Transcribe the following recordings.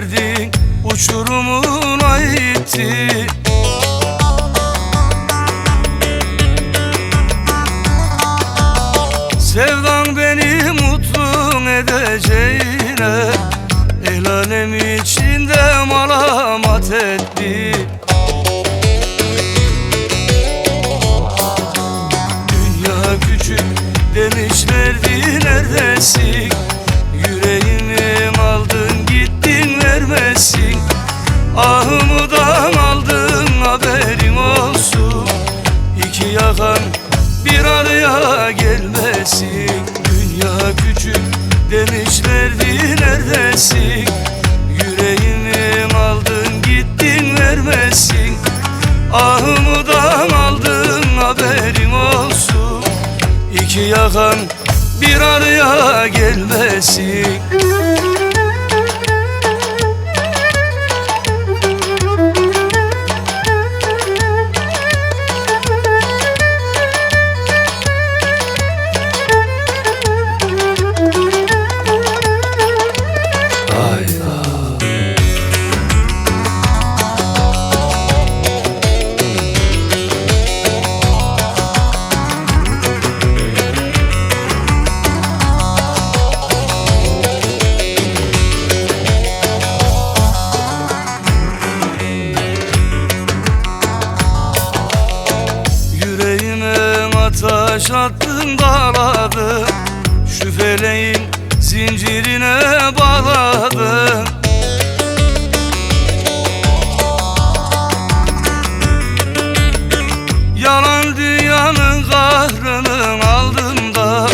verdin uçurumuna itti Sevdan beni mutlu edeceğine El alem içinde malamat etti. Dünya küçük demişlerdi neredesin Ahımıdan aldın haberin olsun. İki yakan bir araya gelmesin. Dünya küçük demişlerdi neredesin? Yüreğimi aldın gittin vermesin. Ahımıdan aldın haberin olsun. İki yakan bir araya gelmesin Ateş attın dağladın kahrının altında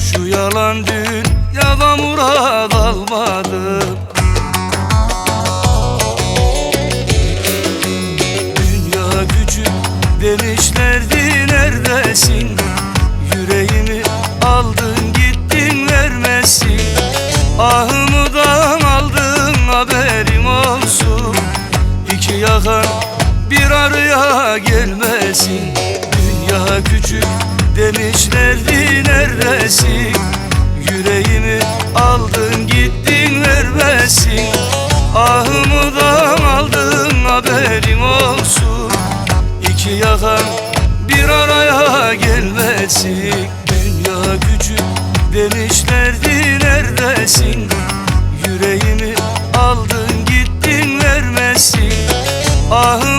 Şu yalan dünyada murad almadım. Dünya küçük demişlerdi neredesin? Yüreğimi aldın gittin vermesin. Ahımıdan aldın haberim olsun. İki yakan bir araya gelmesin Dünya küçük demişlerdi neredesin? Yüreğimi aldın gittin vermesin Ahımıdan aldın haberim olsun. İki yakan bir araya gelmesin. Dünya küçük demişlerdi neredesin? Yüreğimi aldın gittin vermesin Ahımıdan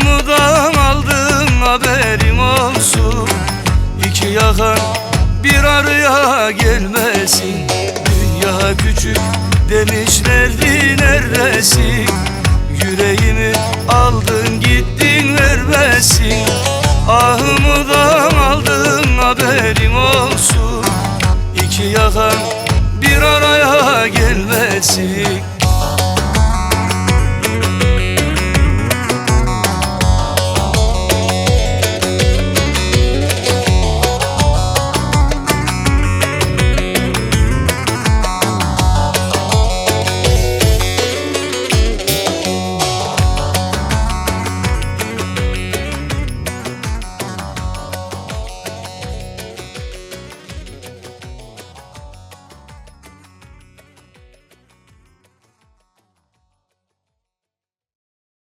araya gelmesin. Dünya küçük demişlerdi neredesin? Yüreğimi aldın gittin vermesin. Ahımıdan aldın haberim olsun. İki yakan bir araya gelmesin